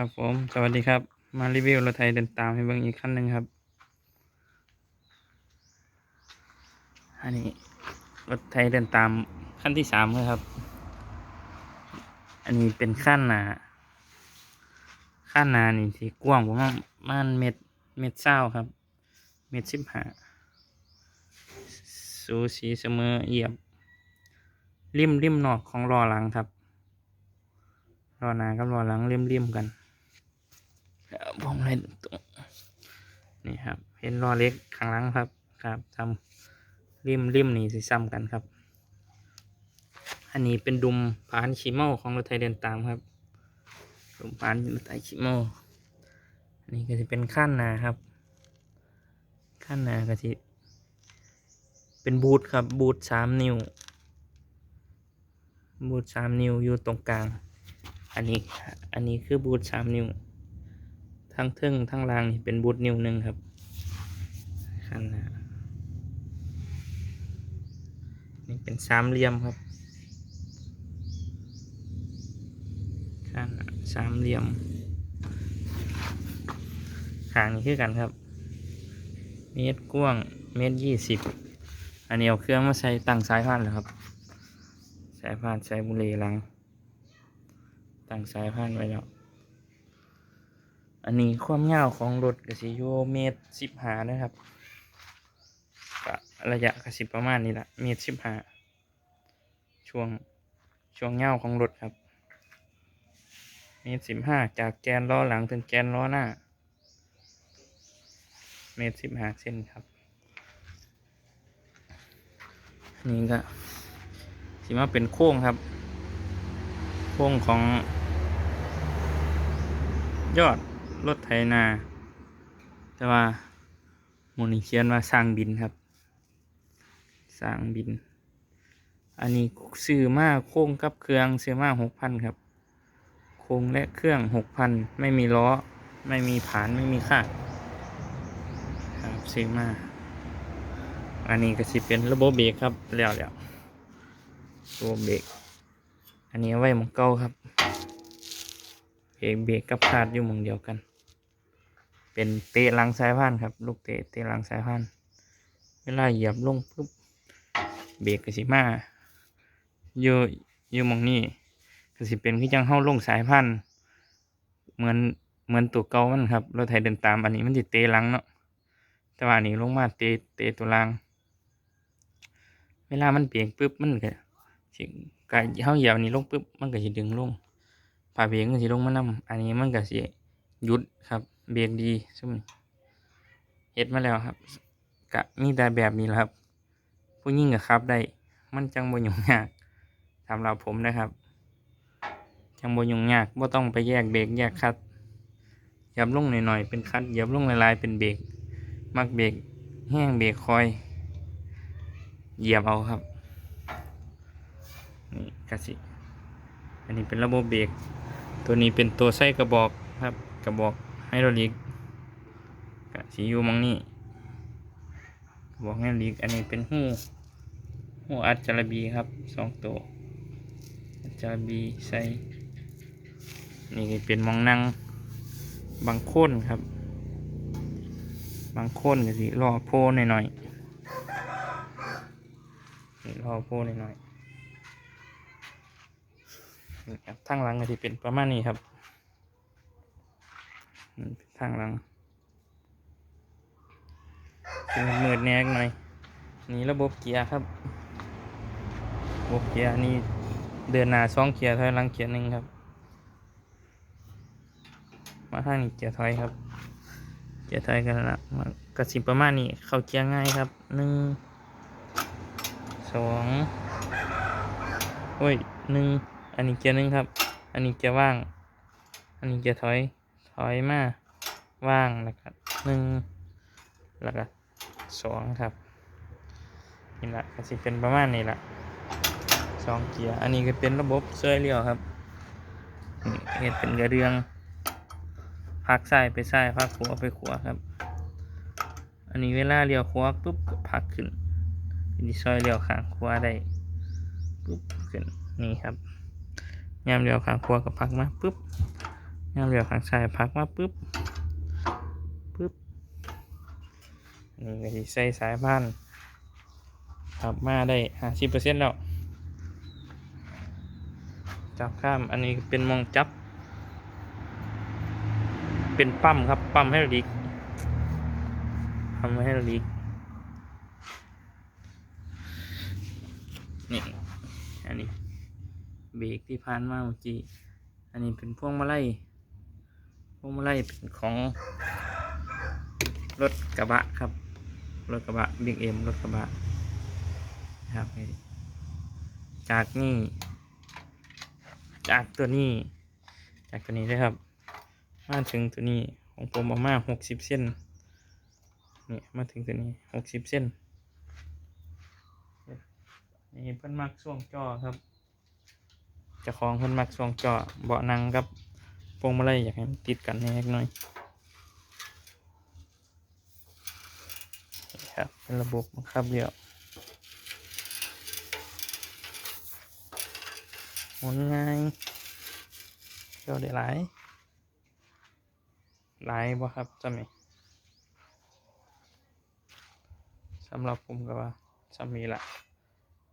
ครับผม สวัสดีครับ มารีวิวรถไทยเดินตามให้เบิ่งอีกขั้นหนึ่งครับ อันนี้ รถไทยเดินตามขั้นที่สามเลยครับ อันนี้เป็นขั้นหนาขั้นหนานี่ที่กว้างประมาณประมาณเม็ดเม็ดเศร้าครับ เม็ดสิบห้าสูสีเสมอเหยียบ ริมริมนอกของล้อหลังครับล้อหนากับล้อหลังริมริมกัน ผมเล่นตรงนี่ครับเห็นล้อเล็กข้างหลังครับครับทำริมริมนี่สิซ้ำกันครับ อันนี้เป็นดุมผานชิโม่ของรถไทยเดินตามครับดุมผานรถไทยชิโม่อันนี้ก็จะเป็นขั้นนาครับขั้นนาก็จะเป็นบูทครับบูทสามนิ้วบูทสามนิ้วอยู่ตรงกลาง อันนี้อันนี้คือบูทสามนิ้ว ทั้งเทึ่งทั้งล่างนี่เป็นบูทนิ้วหนึ่งครับขันหนะนี่เป็นสามเหลี่ยมครับขันหน้าสามเหลี่ยมขางนี่คือกันครับ เมตรกว้างเมตรยี่สิบอันนี้เอาเครื่องมาใส่ตั้งสายพานแล้วครับ สายพานสายบุหรี่หลังตั้งสายพานไว้แล้ว อันนี้ความยาวของรถกสิโยเมตรสิบหานะครับก็ระยะกสิประมาณนี้ละเมตรสิบหาช่วงช่วงยาวของรถครับเมตรสิบห้าจากแกนล้อหลังถึงแกนล้อหน้า เมตรสิบห้าเส้นครับ นี่ก็สิมาเป็นโค้งครับ โค้งของยอด รถไถนา แต่ว่าหมูนี่เขียนว่าสร้างบินครับ สร้างบิน อันนี้ซื้อมาโค้งกับเครื่องซื้อมาหกพันครับ โค้งและเครื่องหกพันไม่มีล้อ ไม่มีผานไม่มีค่าครับซื้อมา อันนี้ก็สิเป็นระบบเบรกครับแล้วแล้วระบบเบรกอันนี้ไว้หมองเก้าครับเบรกเบรกกับคาดอยู่มองเดียวกัน เป็นเตะหลังสายพานครับ ลูกเตะเตะหลังสายพานเวลาเหยียบลงปุ๊บเบรกก็สิมาอยู่อยู่มองนี้ก็สิเป็นคือจังเฮาลงสายพานเหมือนเหมือนตัวเก่ามันครับรถไถเดินตามอันนี้มันสิเตะหลังเนาะแต่ว่าอันนี้ลงมาเตะเตะตัวล่างเวลามันเบรกปุ๊บมันก็สิกะเฮาเหยียบนี้ลงปุ๊บมันก็สิดึงลงผ่าเบรกมันสิลงมานำอันนี้มันก็สิหยุดครับ เบรกดีซุ่มเฮ็ดมาแล้วครับกะมีแต่แบบนี้แหละครับ ผู้ยิ่งกับครับได้ มันจังบ่ยุ่งยากสำหรับผมนะครับ จังบ่ยุ่งยากบ่ต้องไปแยกเบรกแยกคัดเหยียบลงหน่อยๆเป็นคัดเหยียบลงลายๆเป็นเบรกมักเบรกแห้งเบรกคอย เหยียบเอาครับนี่กะสิอันนี้เป็นระบบเบรกตัวนี้เป็นตัวไส้กระบอกครับกระบอก ไฮดรอลิกกะสีอยู่มังนี่บอกไฮดรลิกอันนี้เป็นหูหูอัดจาระบีครับสองตัวอัดจาระบีใส่นี่เป็นมองนั่งบางโคนครับ บางโคนก็สิรอโพหน่อยๆนี่รอโพหน่อยๆนี่ครับทางหลังก็ที่เป็นประมาณนี้ครับ ทางหลังเป็นมืดแนกหน่อย นี่ระบบเกียร์ครับ ระบบเกียร์นี่เดินหน้าสองเกียร์ถอยหลังเกียร์หนึ่งครับ มาทางนี้เกียร์ถอยครับ เกียร์ถอยกันละมันกระสิประมาณนี้เข้าเกียร์ง่ายครับหนึ่งสองโอ้ยหนึ่งอันนี้เกียร์หนึ่งครับ อันนี้เกียร์ว่าง อันนี้เกียร์ถอย อยมาว่างแล้วก็หนึ่งแล้วก็สองครับนี่แหละก็สิเป็นประมาณนี้แหละสองเกียร์อันนี้ก็เป็นระบบเสื้อเลี้ยวครับเฮ็ดเป็นกระเรืองพักซ้ายไปซ้ายพักขวาไปขวาครับ อันนี้เวลาเลี้ยวขวาปุ๊บก็พักขึ้นอันนี้ซอยเลี้ยวข้างขวาได้ปุ๊บขึ้นนี่ครับยามเดียวข้างขวากับพักมาปุ๊บ งามเดียวข้างซ้ายพักมาปุ๊บปุ๊บนี่ก็สิใส่สายพานขับมาได้ห้าสิบเปอร์เซ็นต์แล้ว จับข้ามอันนี้เป็นมองจับ เป็นปั๊มครับปั๊มให้ลิกทำให้ลิกนี่อันนี้เบรกที่ผ่านมาเมื่อกี้ อันนี้เป็นพวงมาลัย พวงมาลัยเป็นของรถกระบะครับ รถกระบะบิ๊กเอ็มรถกระบะนะครับจากนี่ จากตัวนี้ จากตัวนี้เลยครับ มาถึงตัวนี้ของผมเอามาหกสิบเส้นนี่มาถึงตัวนี้หกสิบเส้นนี่เพิ่นมักช่วงจอครับจะของเพิ่นมักช่วงจอเบาะนั่งครับ พวงมาลัยอยากให้มันติดกันให้เล็กน้อยครับเป็นระบบบังคับเดียวหมุนง่ายเที่ยวได้หลายหลายบ่ครับจำไหมสำหรับผมก็ว่าจำมีละ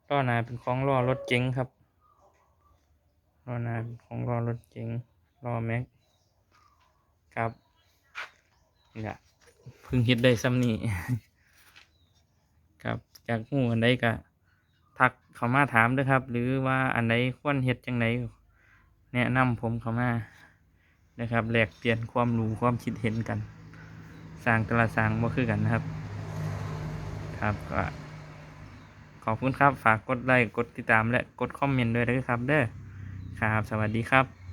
ล้อหน้าเป็นของล้อรถเก๋งครับล้อหน้าเป็นของล้อรถเก๋ง ล้อแม็กครับนี่แหละเพิ่งเฮ็ดได้ซ้ำนี่ครับจากหูอันใดก็ทักเขามาถามด้วยครับ หรือว่าอันใดควรเฮ็ดจังไดแนะนำผมเขามานะครับแลกเปลี่ยนความรู้ความคิดเห็นกันสร้างแต่ละสร้างบ่คือกันนะครับ ครับก็ขอบคุณครับ ฝากกดไลค์ กดติดตามและกดคอมเมนต์ด้วยนะครับ เด้อ ครับ สวัสดีครับ